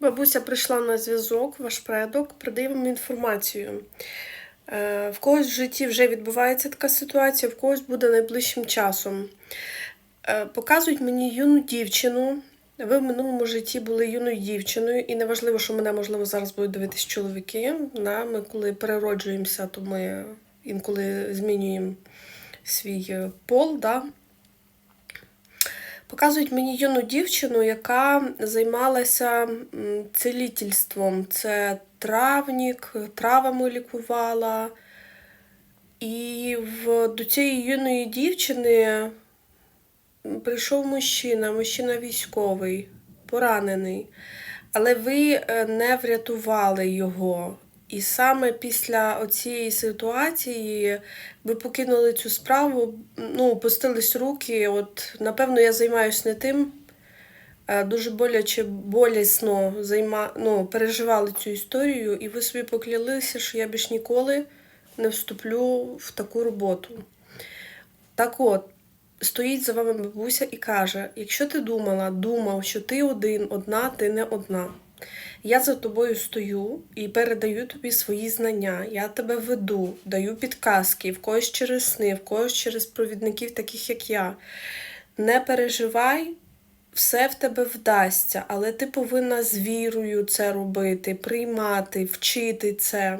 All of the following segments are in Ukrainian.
Бабуся прийшла на зв'язок, ваш предок вам інформацію. Е, В когось в житті вже відбувається така ситуація, в когось буде найближчим часом. Е, Показують мені юну дівчину. Ви в минулому житті були юною дівчиною, і неважливо, що мене, можливо, зараз будуть дивитись чоловіки. Ми коли перероджуємося, то ми інколи змінюємо свій е, пол. Показують мені юну дівчину, яка займалася м, цілительством. Це травнік, травами лікувала. І в, до цієї юної дівчини прийшов мужчина, мужчина військовий, поранений. Але ви е, не врятували його. І саме після цієї ситуації ви покинули цю справу, ну, опустились руки. От, напевно, я займаюся не тим. Дуже боляче, болісно займа... ну, переживали цю історію, і ви собі поклялися, що я більш ніколи не вступлю в таку роботу. Так от, стоїть за вами бабуся і каже: якщо ти думала, думав, що ти один, одна, ти не одна. Я за тобою стою і передаю тобі свої знання. Я тебе веду, даю підказки, в когось через сни, в когось через провідників, таких як я. Не переживай, все в тебе вдасться, але ти повинна з вірою це робити, приймати, вчити це.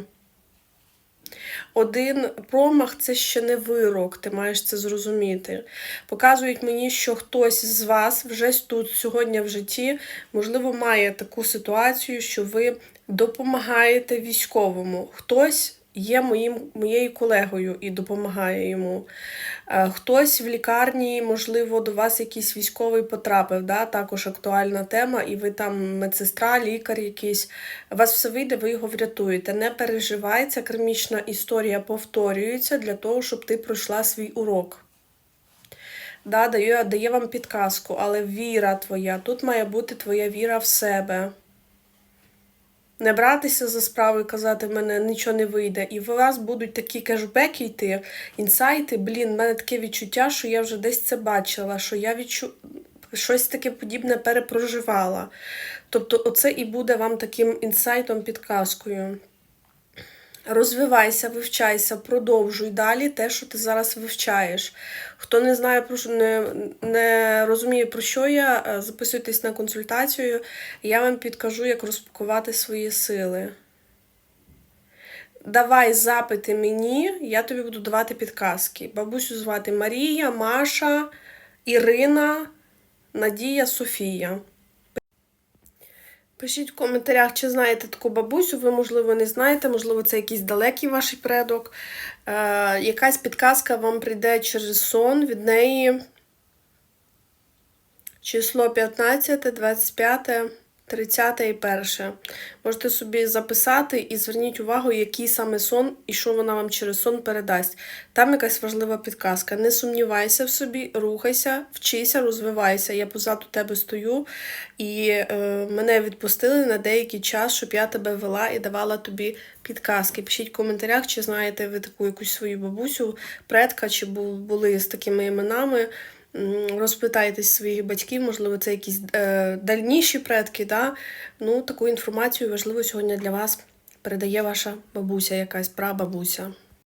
Один промах це ще не вирок, ти маєш це зрозуміти. Показують мені, що хтось з вас вже тут сьогодні в житті, можливо, має таку ситуацію, що ви допомагаєте військовому. Хтось є моїм, моєю колегою і допомагає йому. Е, Хтось в лікарні, можливо, до вас якийсь військовий потрапив, да? також актуальна тема, і ви там медсестра, лікар якийсь. Вас все вийде, ви його врятуєте. Не переживай, ця кармічна історія повторюється для того, щоб ти пройшла свій урок. Да, дає вам підказку, але віра твоя, тут має бути твоя віра в себе. Не братися за справу казати, в мене нічого не вийде. І в вас будуть такі кешбеки йти, інсайти. Блін, в мене таке відчуття, що я вже десь це бачила, що я відчу... щось таке подібне перепроживала. Тобто, оце і буде вам таким інсайтом, підказкою. Розвивайся, вивчайся, продовжуй далі те, що ти зараз вивчаєш. Хто не знає, про що не, не розуміє, про що я, е, записуйтесь на консультацію, я вам підкажу, як розпакувати свої сили. Давай запити мені, я тобі буду давати підказки. Бабусю звати Марія, Маша, Ірина, Надія, Софія. Пишіть в коментарях, чи знаєте таку бабусю, ви, можливо, не знаєте, можливо, це якийсь далекий ваш предок. Е, якась підказка вам прийде через сон від неї. Число 15, 25, 30 і 1. Можете собі записати і зверніть увагу, який саме сон і що вона вам через сон передасть. Там якась важлива підказка. Не сумнівайся в собі, рухайся, вчися, розвивайся. Я позаду тебе стою, і е, мене відпустили на деякий час, щоб я тебе вела і давала тобі підказки. Пишіть в коментарях, чи знаєте ви таку якусь свою бабусю, предка, чи були з такими іменами. Розпитайтесь своїх батьків, можливо, це якісь е, дальніші предки. Да? Ну, таку інформацію важливо сьогодні для вас передає ваша бабуся, якась прабабуся.